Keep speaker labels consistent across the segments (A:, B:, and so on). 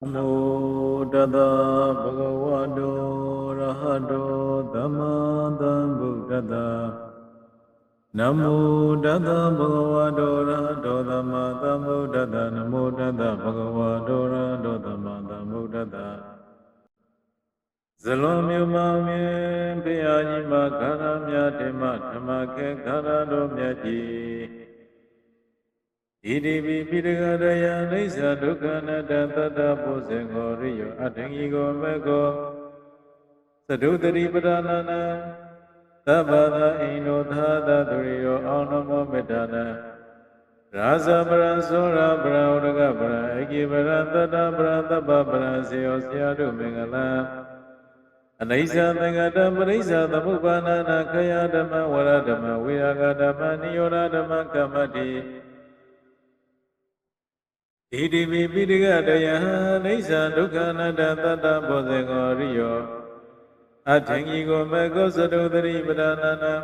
A: နမောတတဗုဒ္ဓဝါတောရဟတောသမ္မာသမ္ဗုဒ္ဓတ္တနမောတတဗုဒ္ဓဝါတောရဟတောသမ္မာသမ္ဗုဒ္ဓတ္တနမောတတဗုဒ္ဓဝါတောရဟတောသမ္မာသမ္ဗုဒ္ဓတ္တဇလုံးမြမမြင်ဘုရားကြီးမှာခန္ဓာမြတ်ဓမ္မဓမ္မကေခန္ဓာတော်မြတ်ကြီး ဣတိပိပိတကရယအိစ္ဆဒုက္ခနတသတ္တပုဇေကိုရိယောအထင်ကြီးကိုမေကိုသဒုတတိပဒနာနသဗ္ဗသာအိန္ဒုသာသသူရိယောအောနမောမေတ္တာနရာဇပရံသောရပရဥဒကပရံအကိပရံတတ္တပရံသဗ္ဗပရံစေယောဆရာတို့မင်္ဂလာအနိစ္စသင်္ကတပရိစ္ဆသမုပ္ပါဏနာခယဓမ္မဝရဓမ္မဝိရာဂဓမ္မနိယောဓဓမ္မကမ္မတိ ဣတိပိပိဋကတယဟအိစ္ဆဒုက္ခအနတ္တသတ္တဘောဇေကောရိယောအထင်ကြီးကိုမေကောသတုတရိပဒနာနာ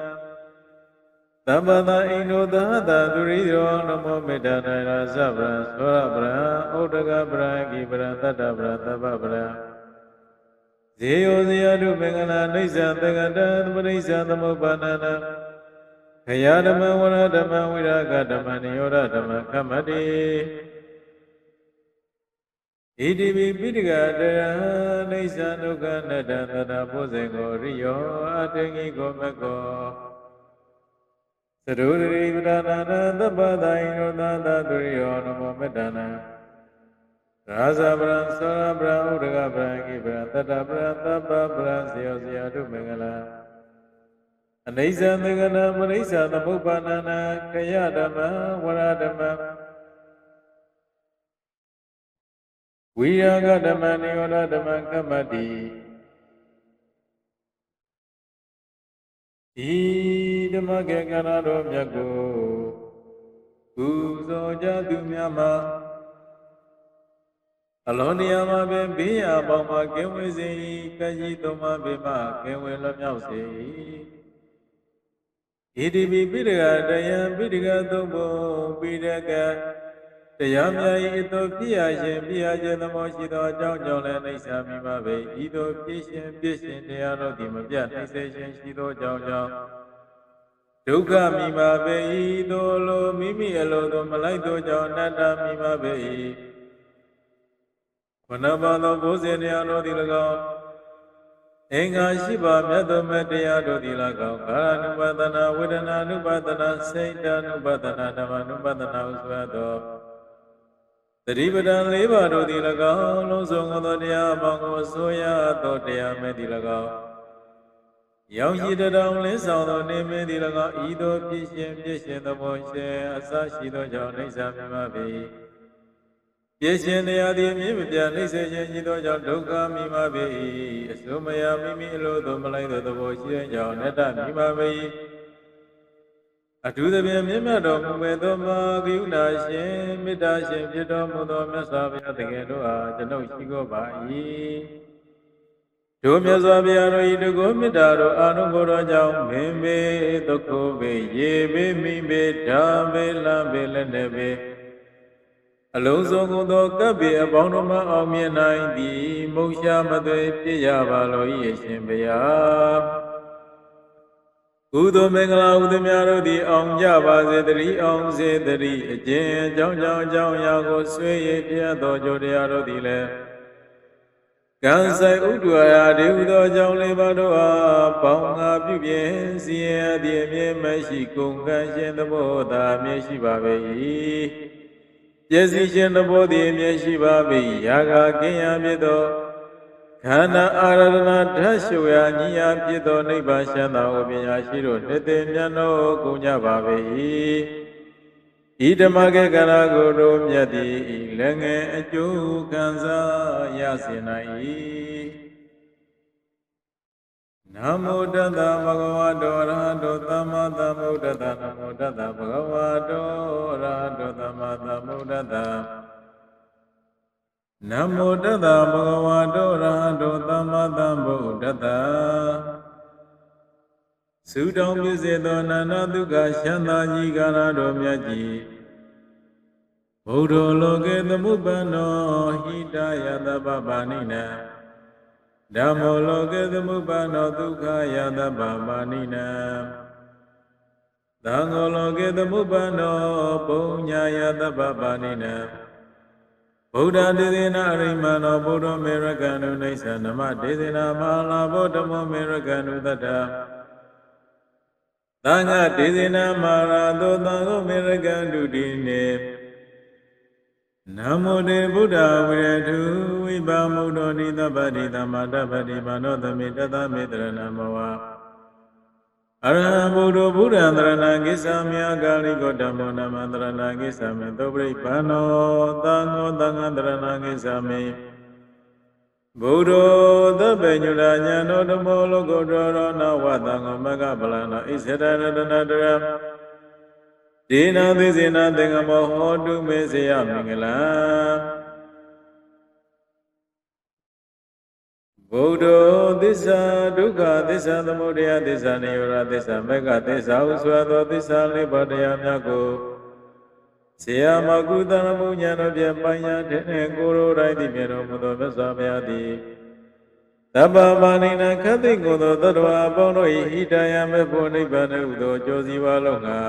A: သမ္ပသာအိန္ဒုသာသသူရိယောနမောမေတ္တာနာရာဇဗရံသောရပရံဩတကပရံကိပရံတတ္တပရံသဗ္ဗပရံဇေယောဇေယတုမင်္ဂလာအိစ္ဆသက္ကတံပရိစ္ဆသမုပ္ပါဒနာခယဓမ္မဝရဓမ္မဝိရာဂဓမ္မနိယောဓဓမ္မကမ္မတိ ဣတိပိပိဋကတရဟအိစ္ဆဒုက္ခနတ္တသတ္တဘုဇေကိုရိယောအတေငိကိုမကောသရုရိပဒနာနသဗ္ဗဒိုင်နောသာသသူရိယောနမောမေတ္တနာရာဇပရံသောရပရံဥဒကပရံကိပရံတတ္တပရံသဗ္ဗပရံဇေယောဇေယတုမင်္ဂလာအနိစ္စသင်္ကနာမနိစ္စသမုပ္ပါဏနာခယဓမ္မဝရဓမ္မ ဝိရာဂဓမ္မနိရောဓဓမ္မကမ္မတိဤဓမ္မကေကရတော်မြတ်ကိုကုသိုလ်ကြသူများမှာအလုံးတရားမှာပင်ဘေးရာပေါင်းမှာကင်းဝေစေ၏ကကြီးသုံးပါးပေမှကင်းဝေလွတ်မြောက်စေ၏ဣတိပိပိဒကတယံပိဒကသုံးပုံပိဒက တရားမြတ်၏အတုပြည့်ရရှင်ပြည့်ရခြင်းသမောရှိသောအကြောင်းကြောင့်လည်းအိဋ္ဌာမိပါပေ။ဤသို့ပြည့်ရှင်ပြည့်ရှင်တရားတို့သည်မပြတ်နိုင်စေခြင်းရှိသောကြောင့်ကြောင့်ဒုက္ခမိပါပေ။ဤသို့လိုမိမိအလိုသို့မလိုက်သောကြောင့်အနတ္တမိပါပေ။မနပါသောဘုဇင်တရားတို့သည်၎င်းအင်္ဂါရှိပါမြတ်သောမတရားတို့သည်၎င်းကာနုပဒနာဝေဒနာနုပဒနာစိတ်တနုပဒနာဓမ္မနုပဒနာဟုဆိုသော တတိပဒံ၄ပါးတို့သည်၎င်းလုံးစုံသောတရားအပေါင်းကိုဆိုရသောတရားမဲ့သည်၎င်းရောင်ရှိတတောင်လင်းဆောင်သောနေမင်းသည်၎င်းဤသို့ပြည့်ရှင်ပြည့်ရှင်သဘောရှင်အစရှိသောကြောင့်အိဋ္ဌာမြမပေပြည့်ရှင်တရားသည်မြင့်မပြနှိမ့်စေခြင်းရှိသောကြောင့်ဒုက္ခမိမပေအစုမယမိမိအလိုသို့မလိုက်သောသဘောရှိသောကြောင့်အနတ္တမိမပေ အထူးသဖြင့်မြင့်မြတ်တော်မူပေသောမာဂိယုဏရှင်မေတ္တာရှင်ဖြစ်တော်မူသောမြတ်စွာဘုရားတကယ်တို့အားကျွန်ုပ်ရှိခိုးပါ၏တို့မြတ်စွာဘုရားတို့ဤတကုမေတ္တာတို့အာနုဘောတော်ကြောင့်မင်းမေသခုဘေရေဘေမိဘေဓာဘေလံဘေလက်နေဘေအလုံးစုံကုန်သောကပ်ပေအပေါင်းတို့မှအောင်မြင်နိုင်သည်မုံရှာမသွေပြည့်ရပါလော၏အရှင်ဘုရား ကုသိုလ်မင်္ဂလာဥဒများတို့သည်အောင်ကြပါစေတည်းအောင်စေတည်းအကျဉ်အကြောင်းကြောင့်အကြောင်းအရာကိုဆွေးရပြသောကြိုတရားတို့သည်လည်းကံဆိုင်ဥဒ္ဒရာဒေဟုသောအကြောင်းလေးပါတို့အားပေါင်းငါပြုပြင်စီရင်အသည်အမြဲမရှိကုန်ကံရှင်သဘောသာအမြဲရှိပါပေ၏ပြည့်စည်ခြင်းသဘောသည်အမြဲရှိပါပေ၏ယာဂကင်းရာဖြစ်သော ခန္ဓာအာရဏဓာတ်ရှုရာညီယာဖြစ်သောနိဗ္ဗာန်ရှမ်းသာကိုပညာရှိတို့တည်တည်မြတ်တော်ကုန်ကြပါပေ၏ဤဓမ္မကေကရာကိုတို့မြတ်သည်လည်းငယ်အကျိုးခံစားရစေနိုင်၏နမောတတဗုဒ္ဓဝါတောရဟတောသမ္မာသမ္ဗုဒ္ဓတနမောတတဗုဒ္ဓဝါတောရဟတောသမ္မာသမ္ဗုဒ္ဓတ နမောတတဗုဒ္ဓဝါတောရဟတောသမ္မာသမ္ဗုဒ္ဓတသုတောင်းပြည့်စေသောနာနာဒုက္ခရှမ်းသာကြီးကာရတော်မြတ်ကြီးဗုဒ္ဓလောကေသမုပ္ပန္နောဟိတယတပ္ပပါဏိနံဓမ္မောလောကေသမုပ္ပန္နောဒုက္ခယတပ္ပပါဏိနံသံဃောလောကေသမုပ္ပန္နောပုည္ဇယတပ္ပပါဏိနံ ဗုဒ္ဓဒေသနာအရိမန္နောဗုဒ္ဓမေရကံနုနေသနမဒေသနာမဟာလာဘောဓမောမေရကံနုတတ္တသံဃဒေသနာမာရာသောသံဃောမေရကံဒုတိနေနမောတေဗုဒ္ဓဝိရတုဝိပါမုဒ္ဒောနိသဗ္ဗတိသမ္မာတပ္ပတိမာနောသမိတသမေတရဏမောဝ အရဟံဗုဒ္ဓဗုဒ္ဓံတရဏကိစ္ဆာမြာကာလိကောဓမ္မောနမတရဏကိစ္ဆာမေသောပရိပန္နောသံဃောသံဃတရဏကိစ္ဆာမေဗုဒ္ဓသဗ္ဗညုရာညာနောဓမ္မောလောကုတ္တရောနဝသံဃောမဂ္ဂပလနောဣစ္ဆရတရဏတရဒေနာသေစေနာသင်္ကမောဟောတုမေစေယမင်္ဂလာ ဗုဒ္ဓသစ္စာဒုက္ခသစ္စာသမုဒယသစ္စာနိရောဓသစ္စာမေဃသစ္စာဟုဆိုသောသစ္စာလေးပါးတရားများကိုဆေယမကုသနမှုညာတို့ဖြင့်ပိုင်ညာတဲ့ကိုယ်တော်တိုင်းသည်မြတ်တော်မူသောမြတ်စွာဘုရားသည်တပ္ပပါဏိနခတ်သိကိုသောသတ္တဝါအပေါင်းတို့၏ဣတယမေဖို့နိဗ္ဗာန်ဟုသောကြောစီပါလုံးငါ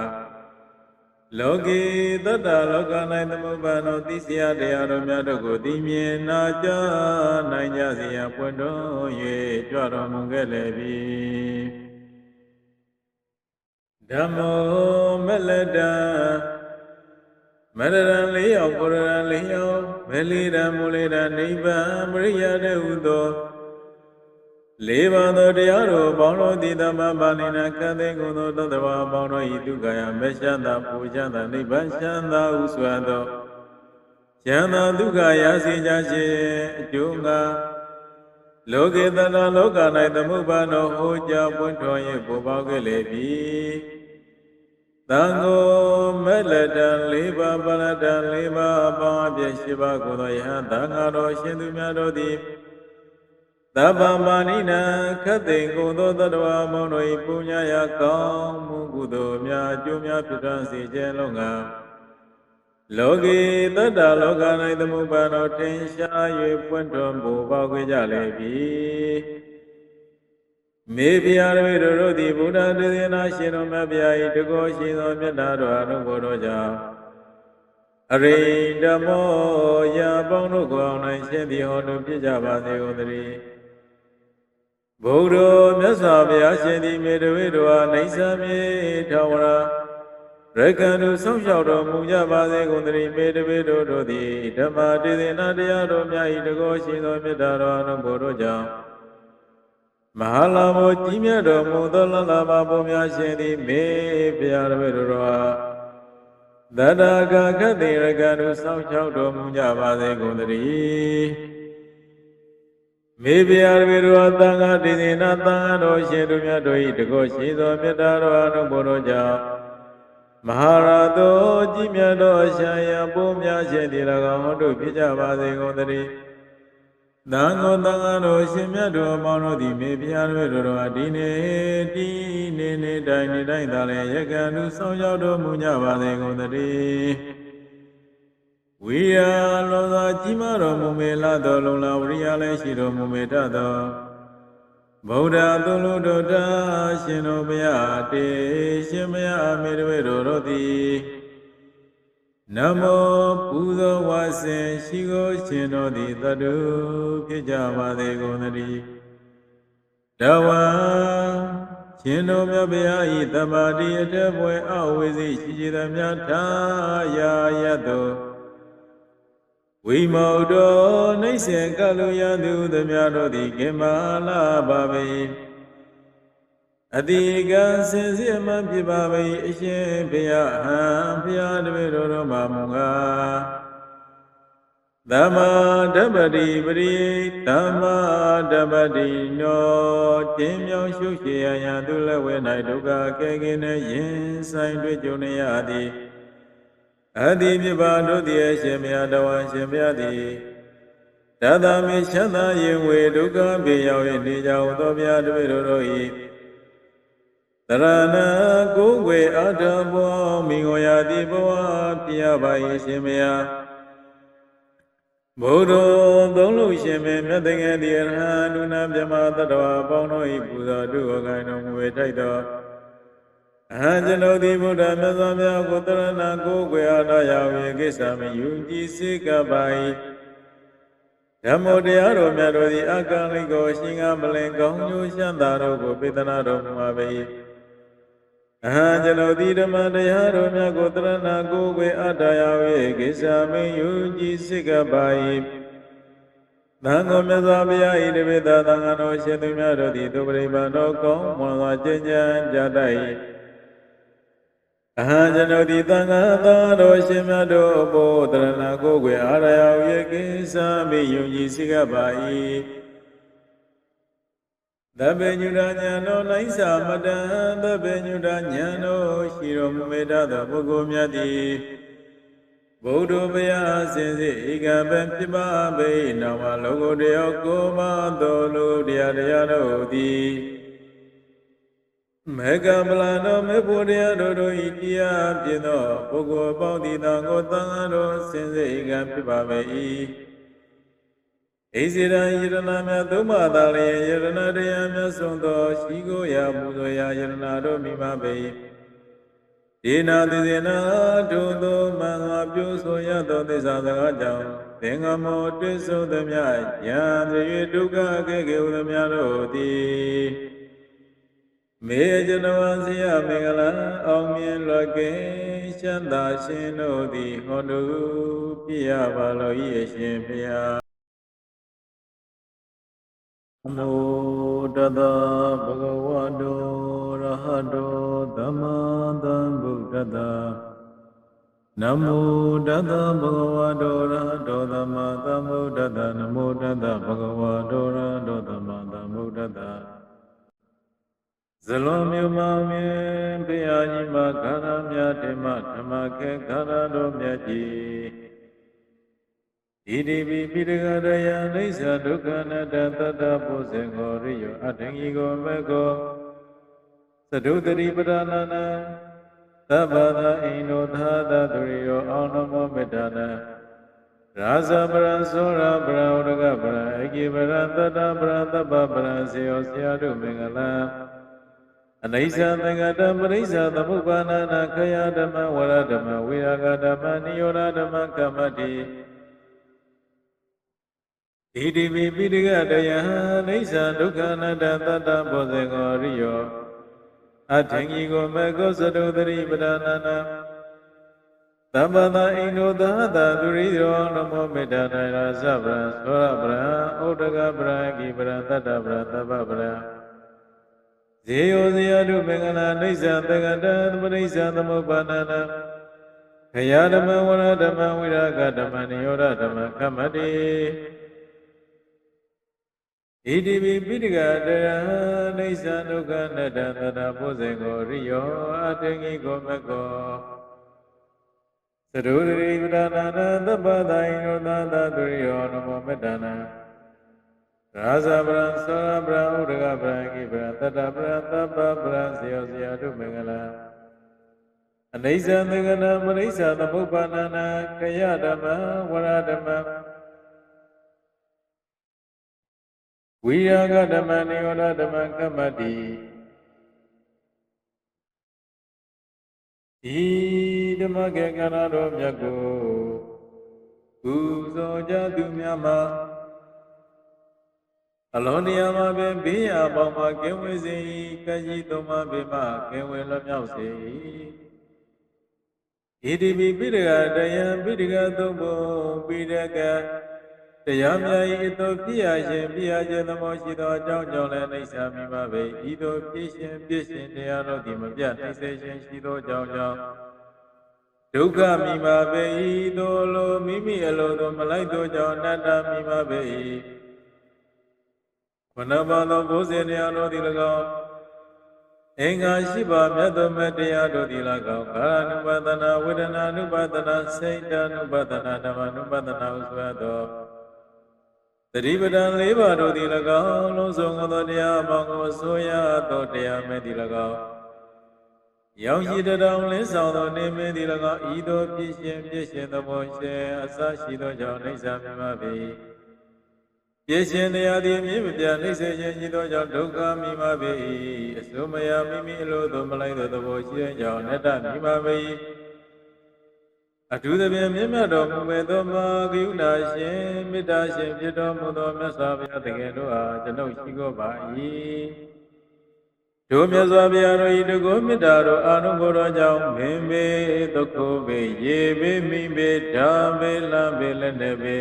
A: လောကေတတ္တလောက၌သမုပ္ပါနောသိစရာတရားတော်များတို့ကိုသိမြင်နာကြားနိုင်ကြစေရန်ပွင့်တော်၍ကြွတော်မူခဲ့လေပြီဓမ္မောမလတံမရရန်လေးယောက်ပုရရန်လေးယောက်မလီရန်မူလီရန်နိဗ္ဗာန်ပရိယတဲ့ဟုသော လေးပါးသောတရားတော်ပေါင်းတို့သည်သမ္မာပါဏိနာကသိကုသိုလ်သောတဘာပေါင်းတို့ဤဒုက္ခယမေရှန္တာပူချမ်းသာနိဗ္ဗာန်ရှန္တာဟုဆိုသောယန္တာဒုက္ခရာစေကြခြင်းအကျိုးငါလောကေတနာလောက၌သမုပ္ပါနောဟောကြားပွင့်တော်၍ပေါ်ပေါက်ခဲ့လေပြီသံဃောမလတံလေးပါးပလတံလေးပါးအပေါင်းအပြည့်ရှိပါကုန်သောယဟန်သံဃာတော်ရှင်သူများတို့သည် သဗ္ဗမာနိနံခတ်သိင်ကုန်သောတတ္တဝါမောင်တို့၏ပူညာရာကောင်းမှုကုသိုလ်များအကျိုးများဖြစ်ထွန်းစေခြင်းလုံးကလောကီတတ္တလောက၌သမုပ္ပါတော်ထင်ရှား၍ပွင့်ထွန်းပူပေါက်ကြလေပြီမေဖျားတွေတို့သည်ဗုဒ္ဓသေနာရှင်တော်မြတ်ဗျာ၏တကောရှိသောမြတ်တော်အနုဘောတော်ကြောင့်အရိဓမောယာပေါင်းတို့ကိုအောင်၌ရှင်သည်ဟောတို့ဖြစ်ကြပါစေကုန်သတည်း ဘုရားမြတ်စွာဘုရားရှင်သည်မေတဝိတော်အားနေဆံမြေထာဝရရကံတို့ဆောင်းလျှောက်တော်မူကြပါစေကုန်သတည်းမေတဝိတော်တို့သည်ဓမ္မတေသနာတရားတော်များ၏တကောရှိသောမေတ္တာတော်အနုဘောတို့ကြောင့်မဟာလာဘောကြီးမြတ်တော်မူသောလလဘာဘုံများရှင်သည်မေဘုရားတပည့်တော်အားတတကာခတိရကံတို့ဆောင်းလျှောက်တော်မူကြပါစေကုန်သတည်း မေဘုရားတပည့်တော်သံဃာတည်နေနာသံဃာတော်ရှင်တို့များတို့၏တကောရှိသောမေတ္တာတော်အနုဘောတော်ကြောင့်မဟာရာသောကြီးမြတ်သောအရှာယဘုံများရှင်သည်၎င်းတို့ဖြစ်ကြပါစေကုန်သတည်းသံဃောသံဃာတော်ရှင်မြတ်တော်အပေါင်းတို့သည်မေဖျားတို့တော်အဒီနေတီနေနေတိုင်းနေတိုင်းသာလည်းရကံသူဆောင်ရောက်တော်မူကြပါစေကုန်သတည်း ဝိယလောသာကြီးမားတော်မူမေလာတော်လုံလာဝရိယလည်းရှိတော်မူမေတတ်သောဗုဒ္ဓသုလူတော်တာရှင်တော်ဘုရားတေရှင်ဘုရားအမေတွေတော်တို့သည်နမောပူဇော်ဝါစင်ရှိကိုရှင်တော်သည်တတုဖြစ်ကြပါစေကုန်သတည်းတဝံရှင်တော်မြတ်ဗျာဤတမ္ပါတိအထက်ဘွယ်အဝိဇိရှိကြသည်များထာယာယတော ဝိမောတောနှိမ့်စေကလူယသူသည်များတို့သည်ကေမလာပါပေအတိကံစင်စစ်မှဖြစ်ပါ၏အရှင်ဘုရားဟံဘုရားတပည့်တော်တော်မှာမူကားသမ္မာဓမ္မတိပရိသမ္မာဓမ္မတိနောတင်းမြောင်ရှုရှိရယံသူလည်းဝဲ၌ဒုက္ခကဲကင်းနဲ့ရင်ဆိုင်တွေ့ကြုံနေရသည် အတိပြပါတို့သည်အရှင်မြတ်တော်ရှင်မြတ်သည်တသမိချမ်းသာရင်ဝေဒုက္ခပြေရောက်၍နေကြသောဘုရားတပည့်တော်တို့၏တရဏကိုယ်ွယ်အထဘောမိငောရာတိဘဝပြရပါ၏ရှင်မယဘုဒ္ဓသုံးလို့ရှင်မေမြတ်တကယ်ဒီရဟန္တုနာမြမတတ္တဝါပေါင်းတို့၏ပူဇော်တုဟောကိုင်းတော်မူ၍ထိုက်တော် အဟံကျွန်ုပ်သည်ဗုဒ္ဓမြတ်စွာဘုရားကိုတရဏကိုယ်ွယ်အထရောက်၍ကိစ္စမယူကြည်စေကပါ၏ဓမ္မတရားတော်မြတ်တို့သည်အကံလိကိုရှင်ကမလင်ကောင်းကျိုးရှမ်းသာတို့ကိုပေတနာတော်မူပါ၏အဟံကျွန်ုပ်သည်ဓမ္မတရားတော်မြတ်ကိုတရဏကိုယ်ွယ်အထရောက်၍ကိစ္စမယူကြည်စေကပါ၏သံဃောမြတ်စွာဘုရားဤတပိသသံဃာတော်ရှင်သူများတို့သည်သူပရိပါတော်ကောင်းမွန်စွာကျင့်ကြံကြတတ်၏ အဟံကျွန်ုပ်သည်သံဃာသာတော်ရှင်မြတ်တို့အဖို့တရဏကိုယ်ွယ်အာရယောယေကိသမိယုံကြည်စိကပါ၏သဗ္ဗညုတညာတော်နိုင်စာမတံသဗ္ဗညုတညာတော်ရှိတော်မူမေတ္တာသောပုဂ္ဂိုလ်များသည်ဗုဒ္ဓဘုရားစင်စစ်ဧကပံဖြစ်ပါပေနောင်မလောကုတ္တယောကိုမသောလူတရားတရားတို့သည် မေကမလာတော်မေဖို့တရားတို့တို့ဤတရားဖြစ်သောပုဂ္ဂိုလ်ပေါင်းသည်တောင်ကိုသံဃာတော်စင်စစ်ဧကဖြစ်ပါပေ၏ဣဇိရံယရဏမြတ်သုံးပါးသာလျင်ယရဏတရားမြတ်ဆုံးသောရှိကိုရာမူသောရာယရဏတို့မိမပေ၏ဒေနာတိစေနာထိုသောမင်္ဂလာပြုဆိုရသောသစ္စာစကားကြောင့်သင်္ကမောတွေ့ဆုံသည်မြတ်ယံသွေဒုက္ခကေကေဟုသည်များတို့သည် မေဇနဝဇယမင်္ဂလာအောင်မြင်လွယ်ကင်းချမ်းသာရှင်တို့သည်ဟောတုပြရပါလော၏အရှင်ဘုရားနမောတတဗုဒ္ဓဝါတောရဟတောသမ္မာသမ္ဗုဒ္ဓတ္တနမောတတ္တဗုဒ္ဓဝါတောရဟတောသမ္မာသမ္ဗုဒ္ဓတ္တနမောတတ္တဗုဒ္ဓဝါတောရဟတောသမ္မာသမ္ဗုဒ္ဓတ္တ ဇလွန်မြမမြင်ဘုရားကြီးမှာခန္ဓာမြတ်ဓမ္မဓမ္မခေခန္ဓာတော်မြတ်ကြီးဣတိပိပိရဂရယအိစ္ဆဒုက္ခနာတတတ္တပုဇေကိုရိယောအထင်ကြီးကိုမေကိုသဒုတတိပဒနာနာသဗ္ဗသာအိနောသာသသူရိယောအောင်နမောမေတ္တာနာရာဇပရံသောရပရဥဒကပရံအကိပရံတတ္တပရံတပ္ပပရံစေယောဆရာတို့မင်္ဂလာ အနိစ္စသင်္ကတပရိစ္ဆသမုပ္ပါဏနာခယဓမ္မဝရဓမ္မဝိရာဂဓမ္မနိယောဓဓမ္မကမ္မတိဣတိပိပိဋကတယံအိစ္ဆဒုက္ခအနတ္တတတ္တဘောဇေကောရိယောအထင်ကြီးကိုမေကောသတုတရိပဒနာနာသမ္ပသာအိန္ဒုသာသာသူရိယောနမောမေတ္တာတရာသဗ္ဗံသောရပရံဩတကပရံကိပရံတတ္တပရံသဗ္ဗပရံ ဇေယောဇေယတုမင်္ဂလာအိစ္ဆသက္ကတံပရိစ္ဆသမုပ္ပါဏနာခယဓမ္မဝရဓမ္မဝိရာဂဓမ္မနိယောဓဓမ္မကမ္မတိဣတိပိပိဋကတယအိစ္ဆဒုက္ခနတ္တသတ္တပုဇေကိုရိယောအတငိကိုမကောသရုရိပဒနာနသဗ္ဗသာယနောသာသသူရိယောနမောမေတ္တနာ ရာဇပရံသောရပရံဥဒကပရံကိပရံတတ္တပရံသဗ္ဗပရံစေယောစေယတုမင်္ဂလာအနိစ္စသင်္ကနာမနိစ္စသမုပ္ပါဏနာခယဓမ္မဝရဓမ္မဝိရာဂဓမ္မနိရောဓဓမ္မကမ္မတိဤဓမ္မကေကရတော်မြတ်ကိုပူဇော်ကြသူများမှာ အလုံးတရားမှာပင်ဘေးရာပေါင်းမှာကင်းဝေးစေ၏ကကြီးသုံးပါးပေမှကင်းဝေးလွတ်မြောက်စေ၏ဣတိပိပိရကတယံပိရကသုံးဖို့ပိရကတရားမြတ်၏အသောပြည့်ရခြင်းပြည့်ရခြင်းသမောရှိသောအကြောင်းကြောင့်လည်းနှိစ္စမိပါပေဤသို့ပြည့်ရှင်ပြည့်ရှင်တရားတော်သည်မပြတ်နှိစ္စခြင်းရှိသောကြောင့်ကြောင့်ဒုက္ခမိပါပေဤသို့လိုမိမိအလိုသို့မလိုက်သောကြောင့်အနတ္တမိပါပေ၏ မနပါသောဘုဇင်တရားတို့သည်၎င်းအင်္ဂါရှိပါမြတ်သောမတရားတို့သည်၎င်းကာရဏုပဒနာဝေဒနာနုပဒနာစိတ်တနုပဒနာဓမ္မနုပဒနာဟုဆိုရသောတတိပဒံ၄ပါးတို့သည်၎င်းလုံးစုံသောတရားမောင်ကိုဆိုရသောတရားမဲ့သည်၎င်းရောင်ရှိတတော်လင်းဆောင်သောနေမင်းသည်၎င်းဤသို့ပြည့်ရှင်ပြည့်ရှင်သဘောရှင်အစရှိသောကြောင့်အိဋ္ဌာမြမပေ၏ ပေပြည့်ရှင်တရားသည်မြင့်မပြနှိစ္စခြင်းရှိသောကြောင့်ဒုက္ခမိမပေအစိုးမယမိမိအလိုသို့မလိုက်သောသဘောရှိသောကြောင့်အနတ္တမိမပေအထူးသဖြင့်မြင့်မြတ်တော်မူပေသောမာဂိယုဏရှင်မေတ္တာရှင်ဖြစ်တော်မူသောမြတ်စွာဘုရားတကယ်တို့အားကျွန်ုပ်ရှိခိုးပါ၏တို့မြတ်စွာဘုရားတို့ဤတကုမေတ္တာတို့အာနုဘောတော်ကြောင့်မင်းမေသခုဘေရေဘေမိဘေဓာဘေလံဘေလက်နေဘေ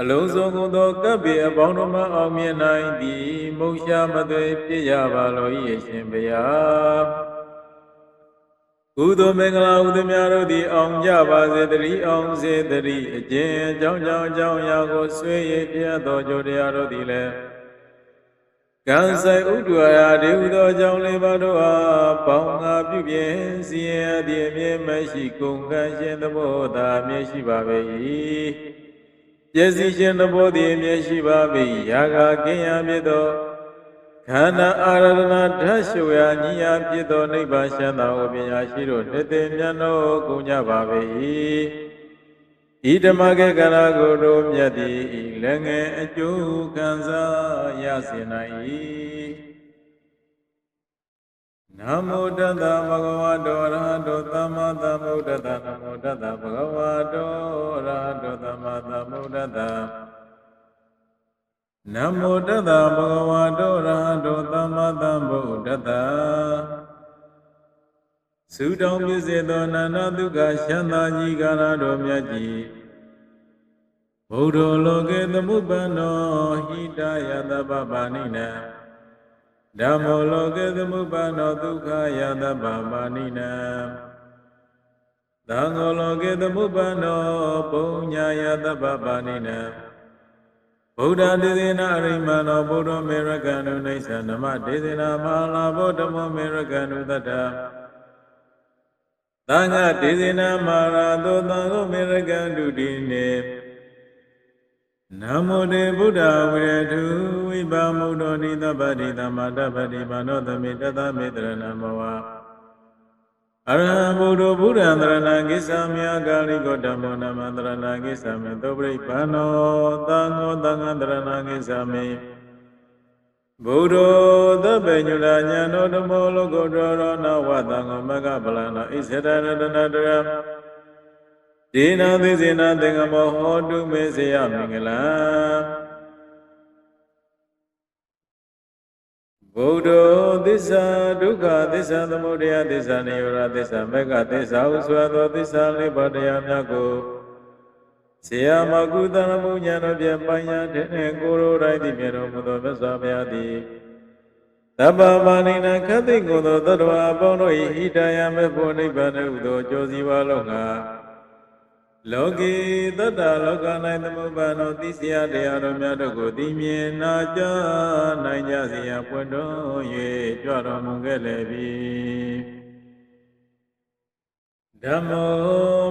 A: အလုံးစုံကုန်သောကပ်ပေအပေါင်းတို့မှအောင်မြင်နိုင်သည်မုံရှာမသွေပြည့်ရပါလော၏အရှင်ဘုရားကုသိုလ်မင်္ဂလာဥဒမြတို့သည်အောင်ကြပါစေတည်းအောင်စေတည်းအကျဉ်အကြောင်းကြောင့်အကြောင်းအရာကိုဆွေးရပြသောကြိုတရားတို့သည်လည်းကံဆိုင်ဥဒ္ဒရာဒေဟုသောအကြောင်းလေးပါးတို့အားပေါင်းငါပြုပြင်စီရင်အပ်သည့်အမြဲမရှိကုန်ကံရှင်သဘောသာအမြဲရှိပါပေ၏ ပျက်စီးခြင်းသဘောသည်အမြဲရှိပါပေ၏ရာဂကင်းရာဖြစ်သောခန္ဓာအာရဏဓာတ်ရှုရာညီယာဖြစ်သောနိဗ္ဗာန်ရှမ်းသာကိုပညာရှိတို့နှစ်သိမ့်မြတ်သောကုန်ကြပါပေ၏ဤဓမ္မကေကရာကိုတို့မြတ်သည်ဤလည်းငယ်အကျိုးခံစားရစေနိုင်၏ နမောတတ္တဗဂဝတောအရဟတောသမ္မာသမ္ဗုဒ္ဓတ္တနမောတတ္တဗဂဝတောအရဟတောသမ္မာသမ္ဗုဒ္ဓတ္တနမောတတ္တဗဂဝတောအရဟတောသမ္မာသမ္ဗုဒ္ဓတ္တသုတောင်းပြည့်စေသောနန္ဒဒုက္ခရှမ်းသာကြီးကာရတော်မြတ်ကြီးဘုဒ္ဓလောကေသမုပ္ပန္နောဟိတယတပ္ပပါဏိနံ ဓမ္မောလောကေသမုပ္ပန္နောဒုက္ခယတပ္ပပါဏိနံသံဃောလောကေသမုပ္ပန္နောပုညယတပ္ပပါဏိနံဗုဒ္ဓဒေသနာအရိမန္နောဗုဒ္ဓမေရကံနုနေသနမဒေသနာမဟာလာဗုဒ္ဓမောမေရကံနုတတ္တသံဃဒေသနာမာရာသောသံဃောမေရကံဒုတိနေ နမောတေဗုဒ္ဓဝေရထုဝိပါမုဒ္ဒောနိသဗ္ဗတိသမ္မာတပ္ပတိမာနောသမိတသမေတရဏမောဝအရဟံဘုဒ္ဓဘုရားတရဏကိစ္ဆာမြာကာလိကောဓမ္မောနမတရဏကိစ္ဆာမေသောပရိပန္နောသံဃောသံဃတရဏကိစ္ဆာမေဘုဒ္ဓသဗ္ဗညုလာညာနောဓမ္မောလောကုတ္တရောနဝသံဃောမကပလနာဣစ္ဆဒရတနာတရ ဒေနာသေစေနာသင်္ကမောဟောတုမေစေယမင်္ဂလာဗုဒ္ဓသစ္စာဒုက္ခသစ္စာသမုဒယသစ္စာနိရောဓသစ္စာမေဃသစ္စာဟုဆိုသောသစ္စာလေးပါးတရားများကိုဆေယမကုသရမှုညာတော်ဖြင့်ပိုင်ညာတဲ့ကိုရိုတိုင်းသည်မြတ်တော်မူသောမြတ်စွာဘုရားသည်တပ္ပပါဏိနခတ်သိကိုသောသတ္တဝါအပေါင်းတို့၏ဣတယမေဖို့နိဗ္ဗာန်ဟုသောကြောစီပါလုံးငါ လောကေတတ္တလောက၌သမုပ္ပါနောသိစရာတရားတော်များတို့ကိုသိမြင်နာကြားနိုင်ကြစေရန်ပွင့်တော်၍ကြွတော်မူခဲ့လေပြီဓမ္မော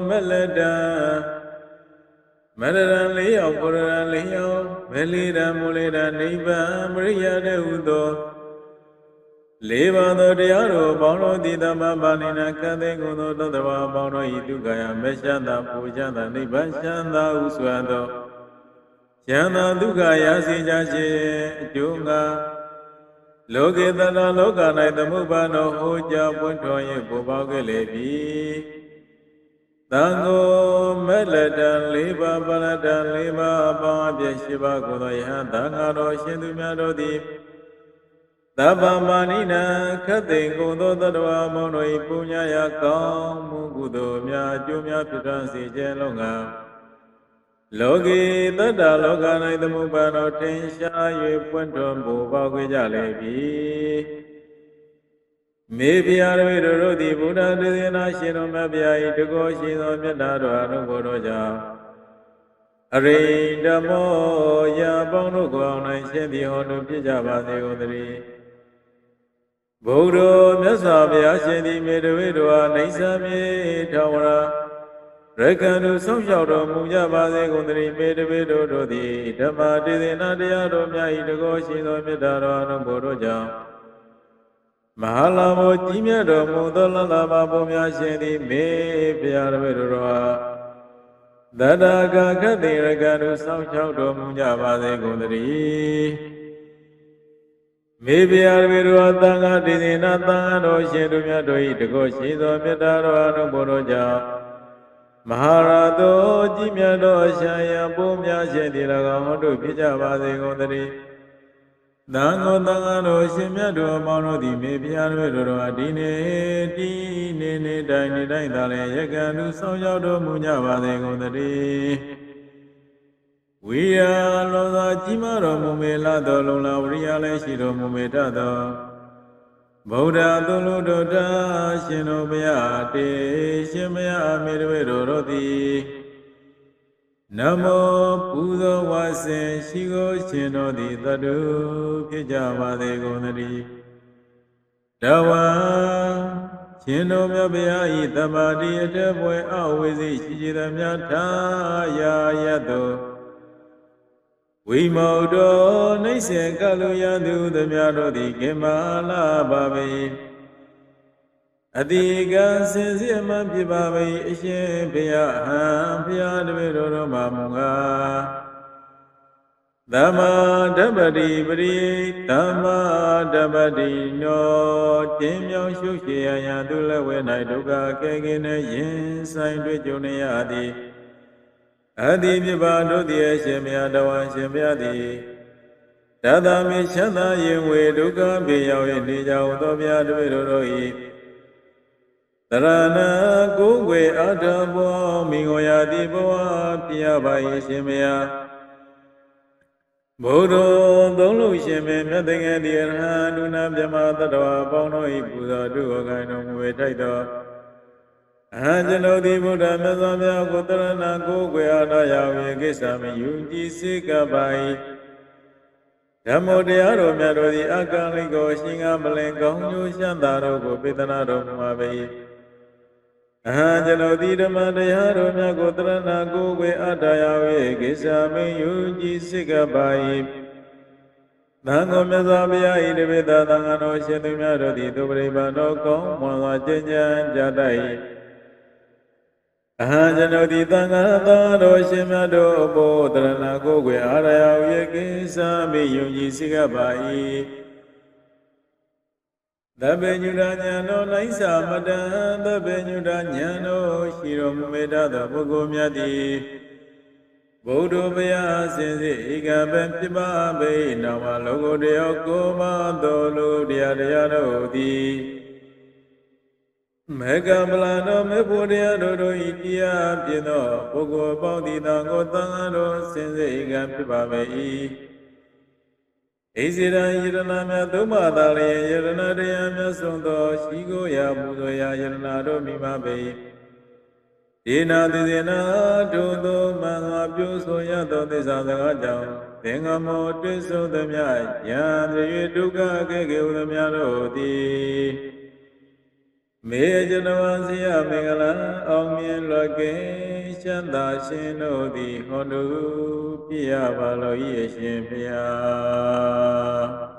A: မလတံမရရံလေးယောက်ပုရရံလေးယောက်မလီရံမူလီရံနိဗ္ဗာန်ပရိယတေဟုသော လေးပါးသောတရားတော်ပေါင်းတို့သည်သမ္မာပါဏိနာခတ်သိကုန်သောသောတဘာပေါင်းတို့ဤဒုက္ခယမေရှန္တာပူဇန္တာနိဗ္ဗာန်ရှန္တာဟုဆိုသောယန္တာဒုက္ခရာစီကြခြင်းအကျိုးငါလောကေတနာလောက၌သမုပ္ပါနောဟောကြားပွင့်ထွန်း၍ပေါ်ပေါက်ခဲ့လေပြီသံဃောမေလတံလေးပါးပလတံလေးပါးအပေါင်းအပြည့်ရှိပါကုန်သောယဟန်သံဃာတော်ရှင်သူများတို့သည် သဗ္ဗမာနိနံခတ်သိန်ကုန်သောတတဝါမောင်တို့၏ပုညရာကောင်းမှုကုသိုလ်များအကျိုးများဖြစ်ထွန်းစေခြင်းလုံးကလောကီတတ္တလောက၌သမုပ္ပါတော်ထင်ရှား၍ပွင့်ထွန်းပူပေါက်ကြလေပြီမေဖျားတို့တို့သည်ဘုရားတသေနာရှင်တော်မြတ်ဗျာ၏တကောရှိသောမြတ်တာတော်အနုဘောတော်ကြောင့်အရိဓမောယာပေါင်းတို့ကိုအောင်နိုင်ရှင်သည်ဟောတို့ဖြစ်ကြပါစေကုန်သတည်း ဘုရားမြတ်စွာဘုရားရှင်သည်မေတဝိတောအိဋ္ဌာမြေထာဝရရကံတို့ဆုံးရှောက်တော်မူကြပါစေကုန်သတည်းမေတဝိတောတို့သည်ဓမ္မတေသနာတရားတော်များ၏တကောရှိသောမေတ္တာတော်အနုဘောတော်ကြောင့်မမဟာလာမောကြီးမြတ်တော်မူသောလလဘာဘုံများရှင်သည်မေဖျားတပည့်တော်အားတတကခတ်တိရကတို့စောင့်ရှောက်တော်မူကြပါစေကုန်သတည်း မေဖျားတပည့်တော်အားတန်ခါတည်နေနာတန်ခါတော်ရှင်တို့မြတ်တို့၏တကောရှိသောမေတ္တာတော်အနုဘောတော်ကြောင့်မဟာရာသောကြီးမြတ်သောရှာယံဘုံများရှင်သည်၎င်းတို့ဖြစ်ကြပါစေကုန်သတည်းသံဃောသံဃာတော်ရှင်မြတ်တို့အပေါင်းတို့သည်မေဖျားတို့တို့အဒီနေတီနေနေတိုင်းနေတိုင်းသာလည်းရကံသူဆောင်ရောက်တော်မူကြပါစေကုန်သတည်း ဝိယလောသာကြီးမားတော်မူမေလာတော်လုံလာဝရိယလည်းရှိတော်မူမေတတ်တော်ဗုဒ္ဓသုလူတော်တာရှင်တော်ဘုရားတေရှင်မယအမေတို့တို့သည်နမောပူဇော်ဝါစင်ရှိကိုရှင်တော်သည်တတုဖြစ်ကြပါစေကုန်သတည်းတဝံရှင်တော်မြတ်ဗျာဤတမ္မာတိအတက်ပွဲအဝိဇိရှိကြသည်များထာယာယတော ဝိမောတောနှိစ္စကလူယသူသည်များတို့သည်ကေမာလာပါပေအတိကံစင်စစ်မှဖြစ်ပါပေအရှင်ဘုရားဟံဘုရားတပည့်တော်တော်မှာမူကားသမ္မာဓမ္မတိပရိသမ္မာဓမ္မတိနောတင်းမြောင်ရှုရှိရယံသူလည်းဝဲ၌ဒုက္ခကဲကင်းနဲ့ရင်ဆိုင်တွေ့ကြုံနေရသည် အတ္တိပြပါတို့သည်အရှင်မြတ်တဝံရှင်မြတ်သည်တသမိချမ်းသာရင်ဝေဒုက္ခပြေရောက်၏နေကြသောမြတ်တို့တို့၏တရဏကိုယ်ွယ်အထဘောမိငောရာတိဘဝပြရပါ၏ရှင်မြတ်ဘုဒ္ဓသုံးလို့ရှင်ပေမြတ်တကယ်ဒီရဟန္တုနာမြမတတဝါပေါင်းတို့၏ပူဇော်တုဟောကိုင်းတော်မူ၍ထိုက်တော် အဟံကျွန်ုပ်သည်ဘုရားမြတ်စွာဘုရားကိုတရဏကိုယ်ွယ်အားတော်ရာဝေကိစ္စမယုံကြည်စေကပါ၏ဓမ္မောတရားတော်မြတ်တို့သည်အကံလိကိုရှင်ကမလင်ကောင်းကျိုးရှမ်းသာတို့ကိုပေတနာတော်မူပါ၏အဟံကျွန်ုပ်သည်ဓမ္မတရားတော်မြတ်ကိုတရဏကိုယ်ွယ်အတ္တရာဝေကိစ္စမယုံကြည်စေကပါ၏သံဃောမြတ်စွာဘုရားဤတပိသသံဃာတော်ရှင်သူများတို့သည်သူပရိပါတော်ကောင်းမွန်စွာကျင့်ကြံကြတတ်၏ အဟံကျွန်ုပ်သည်သံဃာသာတော်ရှင်မြတ်တို့အဖို့တရဏကိုယ်ွယ်အာရယဝေကိစ္စမိယုံကြည်စိကပါ၏သဗ္ဗညုတဉာဏ်တော်လိုက်စာမတံသဗ္ဗညုတဉာဏ်တော်ရှိတော်မူမေတ္တာသောပုဂ္ဂိုလ်များသည်ဗုဒ္ဓဘုရားစင်စစ်ဧကပံပြပါပေနောင်မလောကုတ္တယောကိုမတော်လူတရားတရားတို့သည် မေကမလာတော်မေဖို့တရားတို့တို့ဤတရားပြည့်သောပုဂ္ဂိုလ်ပေါင်းသည်တောင်ကိုသံဃာတော်စင်စစ်ဧကဖြစ်ပါပေ၏ဣဇေရယရဏမြတ်သုံးပါးသာလျင်ယရဏတရားမြတ်ဆုံးသောရှိကိုရာပူဇော်ရာယရဏတို့မိမပေ၏ဒေနာတိစေနာထိုသောမင်္ဂပြုဆိုရသောသစ္စာစကားကြောင့်သင်္ကမောတွေ့ဆုံသမျှယံ၍ဒုက္ခကဲ့ကေဟုသမျှတို့သည် မေဇနဝစီယမင်္ဂလာအောင်မြင်လွယ်ကဲချမ်းသာရှင်တို့သည်ဟောတုပြရပါလော၏အရှင်ဖျား